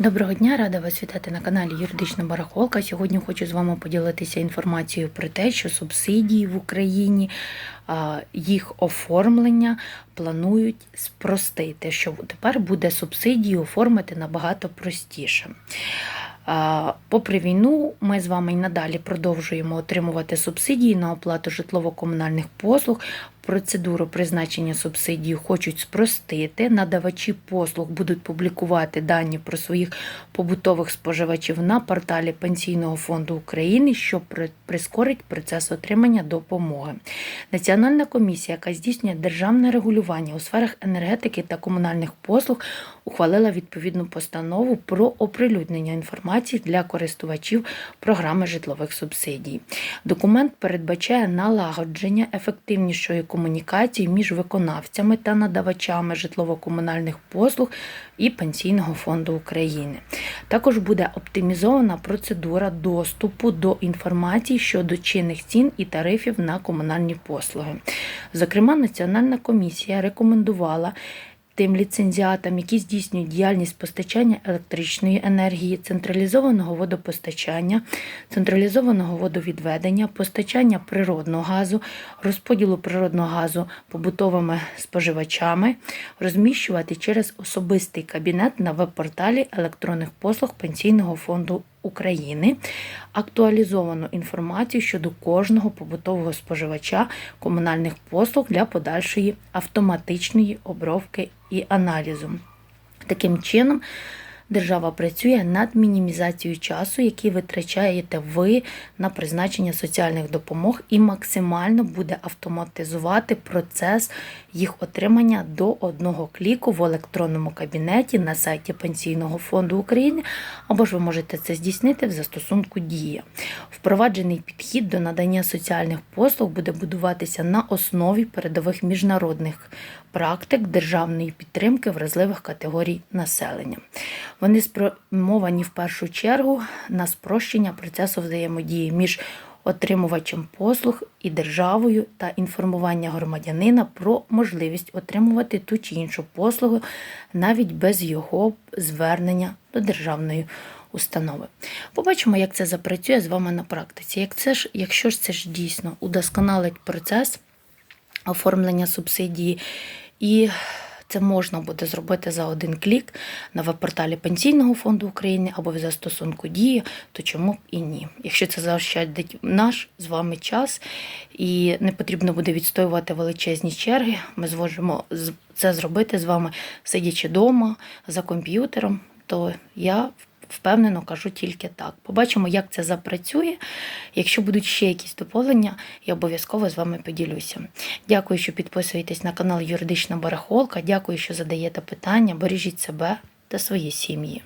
Доброго дня, рада вас вітати на каналі Юридична Барахолка. Сьогодні хочу з вами поділитися інформацією про те, що субсидії в Україні, їх оформлення планують спростити, що тепер буде субсидії оформити набагато простіше. Попри війну, ми з вами й надалі продовжуємо отримувати субсидії на оплату житлово-комунальних послуг. Процедуру призначення субсидії хочуть спростити. Надавачі послуг будуть публікувати дані про своїх побутових споживачів на порталі Пенсійного фонду України, що прискорить процес отримання допомоги. Національна комісія, яка здійснює державне регулювання у сферах енергетики та комунальних послуг, ухвалила відповідну постанову про оприлюднення інформації для користувачів програми житлових субсидій. Документ передбачає налагодження ефективнішої комунікації між виконавцями та надавачами житлово-комунальних послуг і Пенсійного фонду України. Також буде оптимізована процедура доступу до інформації щодо чинних цін і тарифів на комунальні послуги. Зокрема, Національна комісія рекомендувала тим ліцензіатам, які здійснюють діяльність постачання електричної енергії, централізованого водопостачання, централізованого водовідведення, постачання природного газу, розподілу природного газу побутовими споживачами, розміщувати через особистий кабінет на веб-порталі електронних послуг Пенсійного фонду України. Актуалізовану інформацію щодо кожного побутового споживача комунальних послуг для подальшої автоматичної обробки і аналізом. Таким чином, держава працює над мінімізацією часу, який витрачаєте ви на призначення соціальних допомог, і максимально буде автоматизувати процес їх отримання до одного кліку в електронному кабінеті на сайті Пенсійного фонду України, або ж ви можете це здійснити в застосунку Дія. Впроваджений підхід до надання соціальних послуг буде будуватися на основі передових міжнародних практик державної підтримки вразливих категорій населення. Вони спрямовані в першу чергу на спрощення процесу взаємодії між отримувачем послуг і державою та інформування громадянина про можливість отримувати ту чи іншу послугу навіть без його звернення до державної установи. Побачимо, як це запрацює з вами на практиці. Як це ж, якщо ж це ж дійсно удосконалить процес оформлення субсидії і це можна буде зробити за один клік на веб-порталі Пенсійного фонду України або в застосунку Дії, то чому б і ні? Якщо це заощадить наш з вами час і не потрібно буде відстоювати величезні черги, ми зможемо це зробити з вами, сидячи вдома за комп'ютером, то я впевнено кажу тільки так. Побачимо, як це запрацює. Якщо будуть ще якісь доповнення, я обов'язково з вами поділюся. Дякую, що підписуєтесь на канал Юридична Барахолка. Дякую, що задаєте питання. Бережіть себе та свої сім'ї.